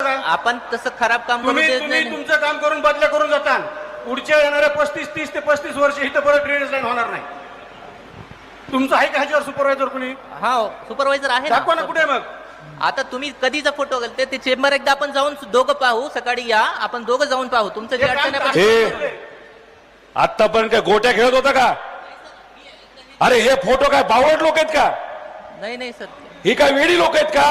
आपण तसं खराब काम करू तुम्ही देत तुम्ही नाही. तुमचं काम करून बदल्या करून जाता पुढच्या येणाऱ्या पस्तीस तीस ते पस्तीस वर्ष इथं परत ड्रेनेज लाईन होणार नाही. तुमचं आहे का ह्याच्यावर सुपरवायझर कुणी? हा सुपरवायझर आहे दाखवा ना कुठे मग. आता तुम्ही कधीचा फोटो घालते ते चेंबर एकदा आपण जाऊन दोघं पाहू सकाळी या आपण दोघं जाऊन पाहू. तुमचं जे हे काम अडचण आहे आपण- तात्काळ हे आतापर्यंत काय गोट्या खेळत होता का? अरे हे फोटो काय बावड लोक आहेत का? नाही नाही सर. ही काय वेडी लोक आहेत का?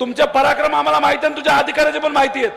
तुमच्या पराक्रम आम्हाला माहिती आहे तुझ्या अधिकाऱ्याचे पण माहिती आहेत.